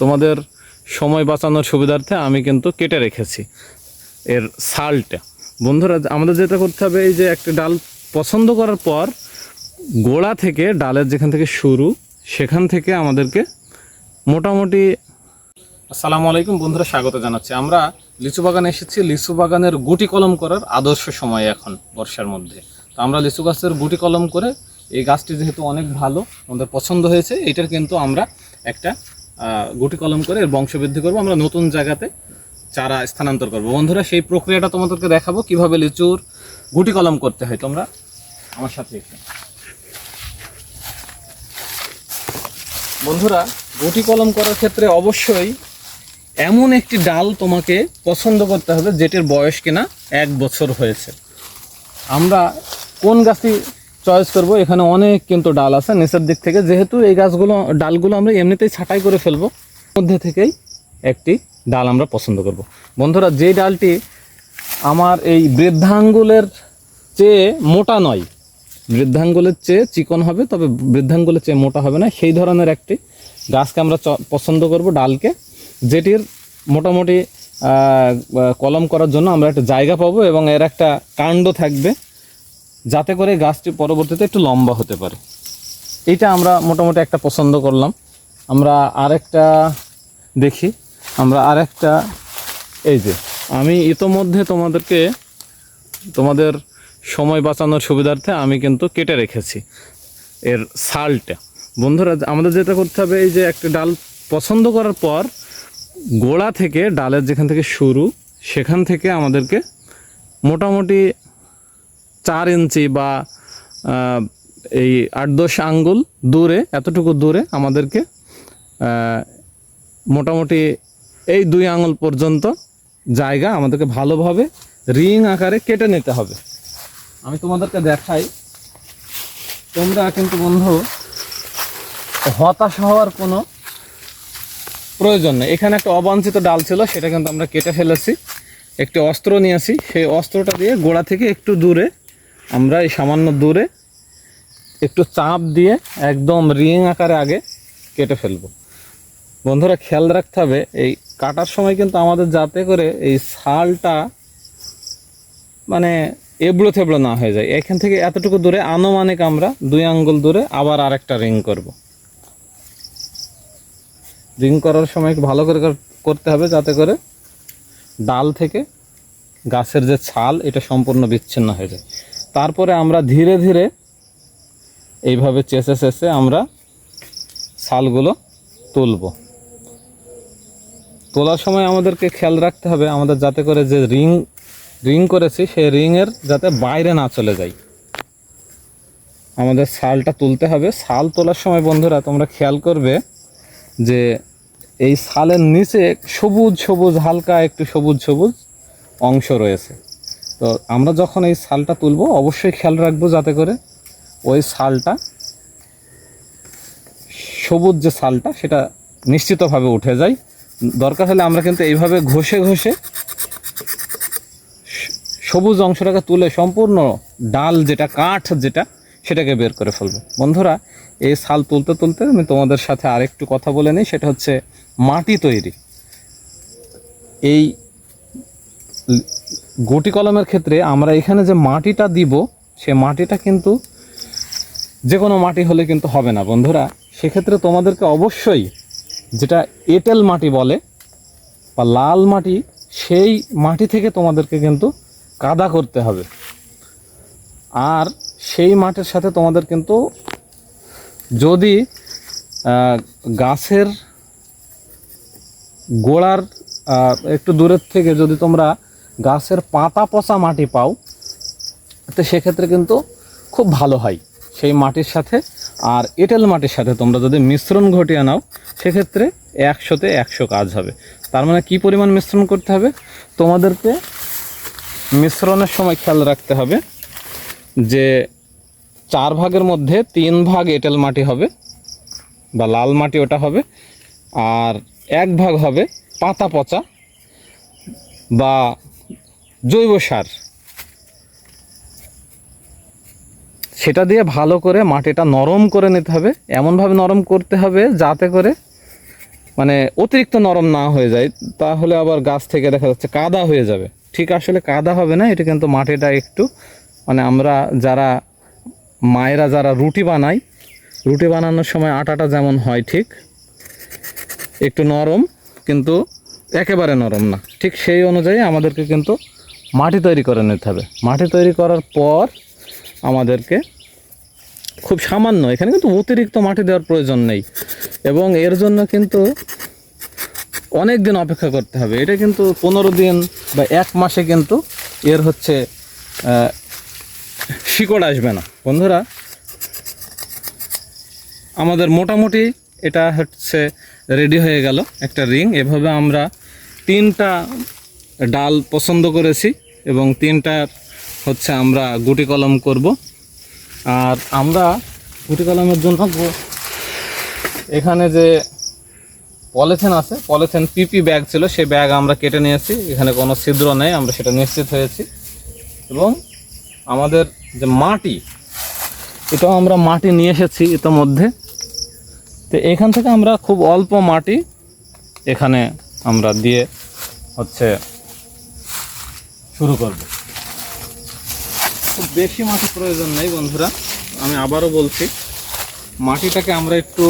তোমাদের সময় বাঁচানোর সুবিধার্থে আমি কিন্তু কেটে রেখেছি এর সালটা। বন্ধুরা, আমাদের যেটা করতে হবে, এই যে একটা ডাল পছন্দ করার পর গোড়া থেকে ডালের যেখান থেকে শুরু, সেখান থেকে আমাদেরকে মোটামুটি আসসালামু আলাইকুম বন্ধুরা, স্বাগত জানাচ্ছি। আমরা লিচু বাগানে এসেছি। লিচু বাগানের গুটি কলম করার আদর্শ সময় এখন, বর্ষার মধ্যে। তো আমরা লিচু গাছের গুটি কলম করে এই গাছটি যেহেতু অনেক ভালো, আমাদের পছন্দ হয়েছে, এটার কিন্তু আমরা একটা গুটি কলম করে বংশবৃদ্ধি করব। আমরা নতুন জায়গাতে চারা স্থানান্তর করব। বন্ধুরা, সেই প্রক্রিয়াটা তোমাদেরকে দেখাবো। কীভাবে লিচুর গুটি কলম করতে হয় তোমরা আমার সাথে একটু বন্ধুরা, গুটি কলম করার ক্ষেত্রে অবশ্যই এমন একটি ডাল তোমাকে পছন্দ করতে হবে যেটির বয়স কিনা এক বছর হয়েছে। আমরা কোন গাছটি চয়েস করব। এখানে অনেক কিন্তু ডাল আছে, নিচের দিক থেকে। যেহেতু এই গাছগুলো, ডালগুলো আমরা এমনিতেই ছাঁটাই করে ফেলব, মধ্যে থেকেই একটি ডাল আমরা পছন্দ করব। বন্ধুরা, যে ডালটি আমার এই বৃদ্ধাঙ্গুলের চেয়ে মোটা নয়, বৃদ্ধাঙ্গুলের চেয়ে চিকন হবে, তবে বৃদ্ধাঙ্গুলের চেয়ে মোটা হবে না। সেই ধরনের একটি গাছকে আমরা পছন্দ করব ডালকে, যেটির মোটামুটি কলম করার জন্য আমরা একটা জায়গা পাবো এবং এর একটা কাণ্ড থাকবে। যাতে করে গাছটি পরবর্তীতে একটু লম্বা হতে পারে। এইটা আমরা মোটামুটি একটা পছন্দ করলাম। আমরা আরেকটা দেখি। আমরা আরেকটা, এই যে, আমি ইতোমধ্যে তোমাদেরকে, তোমাদের সময় বাঁচানোর সুবিধার্থে আমি কিন্তু কেটে রেখেছি এর সালটা। বন্ধুরা, আমাদের যেটা করতে হবে, এই যে একটা ডাল পছন্দ করার পর গোড়া থেকে ডালের যেখান থেকে শুরু, সেখান থেকে আমাদেরকে মোটামুটি চার ইঞ্চি বা এই আট দশ আঙ্গুল দূরে, এতটুকু দূরে আমাদেরকে মোটামুটি এই দুই আঙুল পর্যন্ত জায়গা আমাদেরকে ভালোভাবে রিং আকারে কেটে নিতে হবে। আমি তোমাদেরকে দেখাই। তোমরা কিন্তু বন্ধু, হতাশ হওয়ার কোনো প্রয়োজন নেই। এখানে একটা অবাঞ্ছিত ডাল ছিল, সেটা কিন্তু আমরা কেটে ফেলেছি। একটি অস্ত্র নিয়েছি। সেই অস্ত্রটা দিয়ে গোড়া থেকে একটু দূরে আমরা এই সামান্য দূরে একটু চাপ দিয়ে একদম রিং আকারে আগে কেটে ফেলব। বন্ধুরা, খেয়াল রাখতে হবে, এই কাটার সময় কিন্তু আমাদের যাতে করে এই ছালটা মানে এবড়ো থেবড়ো না হয়ে যায়। এখান থেকে এতটুকু দূরে, আনুমানিক আমরা দুই আঙ্গুল দূরে আবার আরেকটা রিং করব। রিং করার সময় ভালো করে, করতে হবে যাতে করে ডাল থেকে গাছের যে ছাল, এটা সম্পূর্ণ বিচ্ছিন্ন হয়ে যায়। তারপরে আমরা ধীরে ধীরে এইভাবে চেঁচে চেঁচে আমরা ছালগুলো তুলব। তোলার সময় আমাদেরকে খেয়াল রাখতে হবে, আমাদের যাতে করে যে রিং রিং করেছি সেই রিংয়ের যাতে বাইরে না চলে যায় আমাদের শালটা তুলতে হবে। শাল তোলার সময় বন্ধুরা তোমরা খেয়াল করবে যে এই শালের নিচে সবুজ সবুজ, হালকা একটু সবুজ সবুজ অংশ রয়েছে। তো আমরা যখন এই শালটা তুলব, অবশ্যই খেয়াল রাখব যাতে করে ওই শালটা সবুজ যে শালটা, সেটা নিশ্চিতভাবে উঠে যায়। দরকার হলে আমরা কিন্তু এইভাবে ঘষে ঘষে সবুজ অংশটাকে তুলে সম্পূর্ণ ডাল যেটা, কাঠ যেটা, সেটাকে বের করে ফেলব। বন্ধুরা, এই শাল তুলতে তুলতে আমি তোমাদের সাথে আরেকটু কথা বলে নিই, সেটা হচ্ছে মাটি তৈরি। এই গুটি কলমের ক্ষেত্রে আমরা এখানে যে মাটিটা দিব, সে মাটিটা কিন্তু যে কোনো মাটি হলে কিন্তু হবে না। বন্ধুরা, সেক্ষেত্রে তোমাদেরকে অবশ্যই যেটা এঁটেল মাটি বলে বা লাল মাটি, সেই মাটি থেকে তোমাদেরকে কিন্তু কাদা করতে হবে। আর সেই মাটির সাথে তোমাদের কিন্তু যদি গাছের গোড়ার একটু দূরের থেকে যদি তোমরা গাছের পাতা পচা মাটি পাও, তো সেক্ষেত্রে কিন্তু খুব ভালো হয় সেই মাটির সাথে। আর এঁটেল মাটির সাথে তোমরা যদি মিশ্রণ ঘটিয়ে নাও, সেক্ষেত্রে একশোতে একশো কাজ হবে। তার মানে কি পরিমাণ মিশ্রণ করতে হবে? তোমাদেরকে মিশ্রণের সময় খেয়াল রাখতে হবে যে চার ভাগের মধ্যে তিন ভাগ এঁটেল মাটি হবে বা লাল মাটি ওটা হবে, আর এক ভাগ হবে পাতা পচা বা জৈব সার। সেটা দিয়ে ভালো করে মাটিটা নরম করে নিতে হবে। এমনভাবে নরম করতে হবে যাতে করে মানে অতিরিক্ত নরম না হয়ে যায়। তাহলে আবার গাছ থেকে দেখা যাচ্ছে কাদা হয়ে যাবে। ঠিক আসলে কাদা হবে না, এটা কিন্তু মাটিটা একটু মানে আমরা যারা মায়েরা যারা রুটি বানায় রুটি বানানোর সময় আটাটা যেমন হয় ঠিক, একটু নরম কিন্তু একেবারে নরম না। ঠিক সেই অনুযায়ী আমাদেরকে কিন্তু মাটি তৈরি করে নিতে হবে। মাটি তৈরি করার পর আমাদেরকে খুব সামান্য, এখানে কিন্তু অতিরিক্ত মাটি দেওয়ার প্রয়োজন নেই। এবং এর জন্য কিন্তু অনেক দিন অপেক্ষা করতে হবে। এটা কিন্তু পনেরো দিন বা এক মাসে কিন্তু এর হচ্ছে শিকড় আসবে না। বন্ধুরা, আমাদের মোটামুটি এটা হচ্ছে রেডি হয়ে গেল একটা রিং। এভাবে আমরা তিনটা ডাল পছন্দ করেছি এবং তিনটা হচ্ছে আমরা গুটি কলম করব। আর আমরা গুটি কলমের জন্য এখানে যে পলিথিন আছে, পলিথিন পিপি ব্যাগ ছিল, সেই ব্যাগ আমরা কেটে নিয়েছি। এখানে কোনো ছিদ্র নেই, আমরা সেটা নিশ্চিত হয়েছি। এবং আমাদের যে মাটি, এটাও আমরা মাটি নিয়ে এসেছি ইতোমধ্যে। তো এখান থেকে আমরা খুব অল্প মাটি এখানে আমরা দিয়ে হচ্ছে শুরু করব। খুব বেশি মাটি প্রয়োজন নেই বন্ধুরা, আমি আবারও বলছি, মাটিটাকে আমরা একটু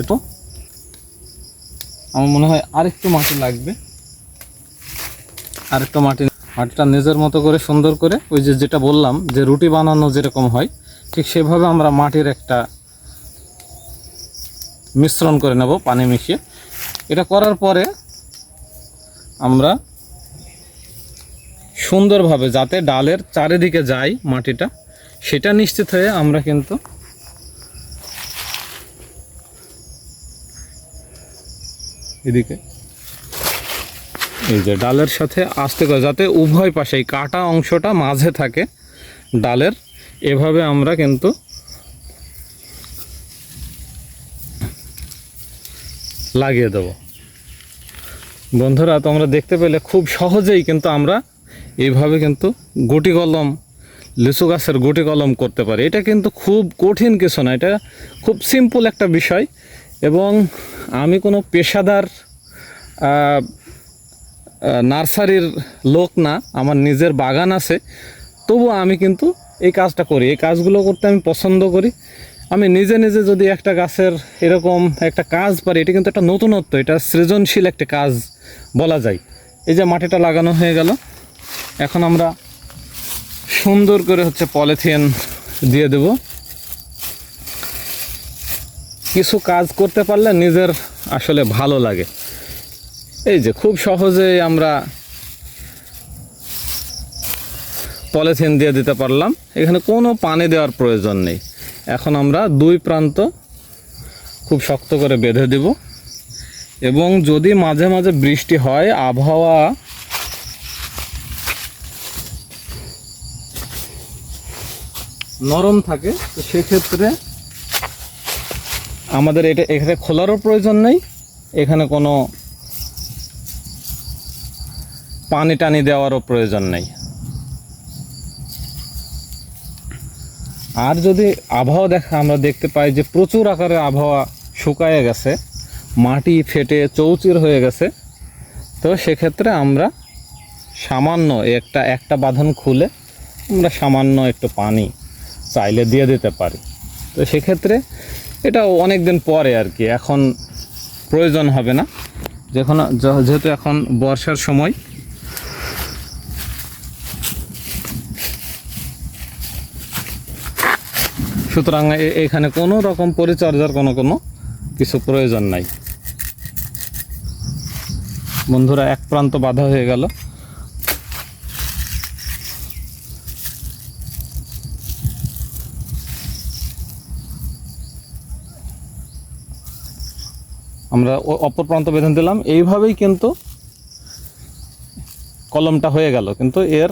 একটু, আমার মনে হয় আরেকটু মাটি লাগবে। আরেকটু মাটি, মাটিটা নিজের মতো করে সুন্দর করে, ওই যে যেটা বললাম, যে রুটি বানানো যেরকম হয়, ঠিক সেভাবে আমরা মাটির একটা মিশ্রণ করে নেব, পানি মিশিয়ে। এটা করার পরে আমরা সুন্দরভাবে যাতে ডালের চারিদিকে যায় মাটিটা, সেটা নিশ্চিত হয়ে আমরা কিন্তু এদিকে এই যে ডালের সাথে আস্তে করে, যাতে উভয় পাশে কাটা অংশটা মাঝে থাকে ডালের, এভাবে আমরা কিন্তু লাগিয়ে দেব। বন্ধুরা, তোমরা দেখতে পেলে খুব সহজেই কিন্তু আমরা এইভাবে কিন্তু গুটি কলম, লিচু গাছের গুটি কলম করতে পারি। এটা কিন্তু খুব কঠিন কিছু না, এটা খুব সিম্পল একটা বিষয়। এবং আমি কোনো পেশাদার নার্সারির লোক না, আমার নিজের বাগান আছে, তবু আমি কিন্তু এই কাজটা করি। এই কাজগুলো করতে আমি পছন্দ করি। আমি নিজে নিজে যদি একটা গাছের এরকম একটা কাজ পারি, এটা কিন্তু একটা নতুনত্ব, এটা সৃজনশীল একটা কাজ। বলা যায়। এই যে মাটিটা লাগানো হয়ে গেল। এখন আমরা সুন্দর করে হচ্ছে পলিথিন দিয়ে দেব। কিছু কাজ করতে পারলে নিজের আসলে ভালো লাগে। এই যে খুব সহজে আমরা পলিথিন দিয়ে দিতে পারলাম। এখানে কোনো পানি দেওয়ার প্রয়োজন নেই। এখন আমরা দুই প্রান্ত খুব শক্ত করে বেঁধে দেব। এবং যদি মাঝে মাঝে বৃষ্টি হয়, আবহাওয়া নরম থাকে, তো সেক্ষেত্রে আমাদের এটা এখানে খোলারও প্রয়োজন নেই। এখানে কোনো পানি টানি দেওয়ারও প্রয়োজন নেই। আর যদি আবহাওয়া দেখা আমরা দেখতে পাই যে প্রচুর আকারে আবহাওয়া শুকায় গেছে। মাটি ফেটে চৌচির হয়ে গেছে। তো সেক্ষেত্রে আমরা সামান্য একটা একটা বাঁধন খুলে আমরা সামান্য একটু পানি চাইলে দিয়ে দিতে পারি। তো সেক্ষেত্রে এটা অনেক দিন পরে আর কি, এখন প্রয়োজন হবে না। যখন, যেহেতু এখন বর্ষার সময়। সুতরাং এখানে কোনো রকম পরিচর্যার কোনো কোনো কিছু প্রয়োজন নাই। বন্ধুরা, এক প্রান্ত বাধা হয়ে গেল। আমরা অপর প্রান্ত বেঁধে দিলাম। এইভাবেই কিন্তু কলমটা হয়ে গেল। কিন্তু এর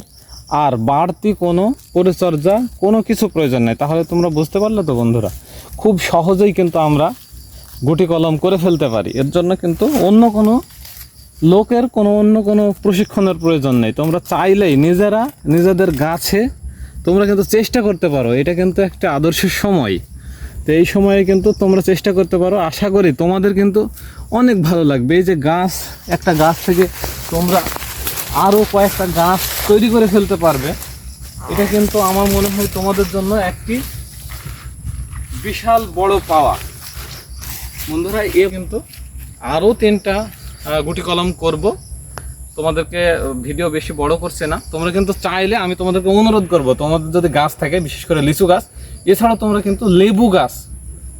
আর বাড়তি কোনো পরিচর্যা, কোনো কিছু প্রয়োজন নেই। তাহলে তোমরা বুঝতে পারলে তো বন্ধুরা, খুব সহজেই কিন্তু আমরা গুটি কলম করে ফেলতে পারি। এর জন্য কিন্তু অন্য কোনো লোকের কোনো অন্য কোনো প্রশিক্ষণের প্রয়োজন নেই। তোমরা চাইলেই নিজেরা নিজেদের গাছে তোমরা কিন্তু চেষ্টা করতে পারো। এটা কিন্তু একটা আদর্শ সময়। তো এই সময়ে কিন্তু তোমরা চেষ্টা করতে পারো। আশা করি তোমাদের কিন্তু অনেক ভালো লাগবে। এই যে গাছ, একটা গাছ থেকে তোমরা আরও কয়েকটা গাছ তৈরি করে ফেলতে পারবে। এটা কিন্তু আমার মনে হয় তোমাদের জন্য একটি বিশাল বড় পাওয়া। বন্ধুরা, এ কিন্তু আরও তিনটা গুটি কলম করব। তোমাদেরকে ভিডিও বেশি বড় করছে না। তোমরা কিন্তু চাইলে আমি তোমাদেরকে অনুরোধ করব, তোমাদের যদি গাছ থাকে, বিশেষ করে লিচু গাছ, এছাড়াও তোমরা কিন্তু লেবু গাছ,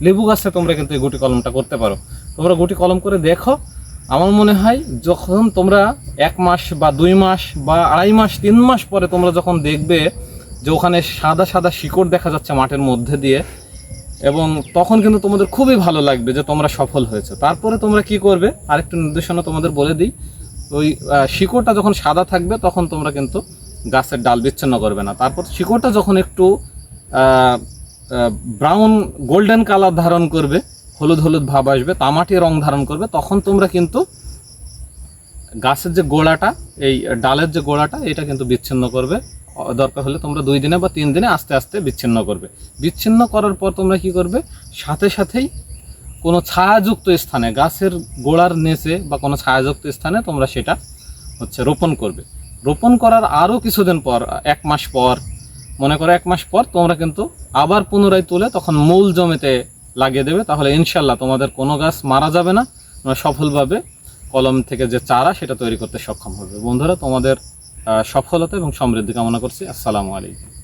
লেবু গাছে তোমরা কিন্তু এই গুটি কলমটা করতে পারো। তোমরা গুটি কলম করে দেখো, আমার মনে হয় যখন তোমরা এক মাস বা দুই মাস বা আড়াই মাস, তিন মাস পরে তোমরা যখন দেখবে যে ওখানে সাদা সাদা শিকড় দেখা যাচ্ছে মাঠের মধ্যে দিয়ে এবং তখন কিন্তু তোমাদের খুবই ভালো লাগবে যে তোমরা সফল হয়েছে। তারপরে তোমরা কি করবে? আরেকটু নির্দেশনা তোমাদের বলে দিই। ওই শিকড়টা যখন সাদা থাকবে, তখন তোমরা কিন্তু গাছের ডাল বিচ্ছিন্ন করবে না। তারপর শিকড়টা যখন একটু ব্রাউন গোল্ডেন কালার ধারণ করবে, হলুদ হলুদ ভাব আসবে, তামাটি রং ধারণ করবে, তখন তোমরা কিন্তু গাছের যে গোড়াটা, এই ডালের যে গোড়াটা, এটা কিন্তু বিচ্ছিন্ন করবে। দরকার হলে তোমরা দুই দিনে বা তিন দিনে আস্তে আস্তে বিচ্ছিন্ন করবে। বিচ্ছিন্ন করার পর তোমরা কি করবে? সাথে সাথেই কোনো ছায়াযুক্ত স্থানে, গাছের গোড়ার নিচে বা কোনো ছায়াযুক্ত স্থানে তোমরা সেটা হচ্ছে রোপণ করবে। রোপণ করার আরও কিছুদিন পর, এক মাস পর, মনে করো এক মাস পর তোমরা কিন্তু আবার পুনরায় তুলে তখন মূল জমিতে লাগিয়ে দেবে। তাহলে ইনশাল্লাহ তোমাদের কোনো গাছ মারা যাবে না সফলভাবে কলম থেকে যে চারা সেটা তৈরি করতে সক্ষম হবে। বন্ধুরা, তোমাদের সফলতা এবং সমৃদ্ধি কামনা করছি। আসসালামু আলাইকুম।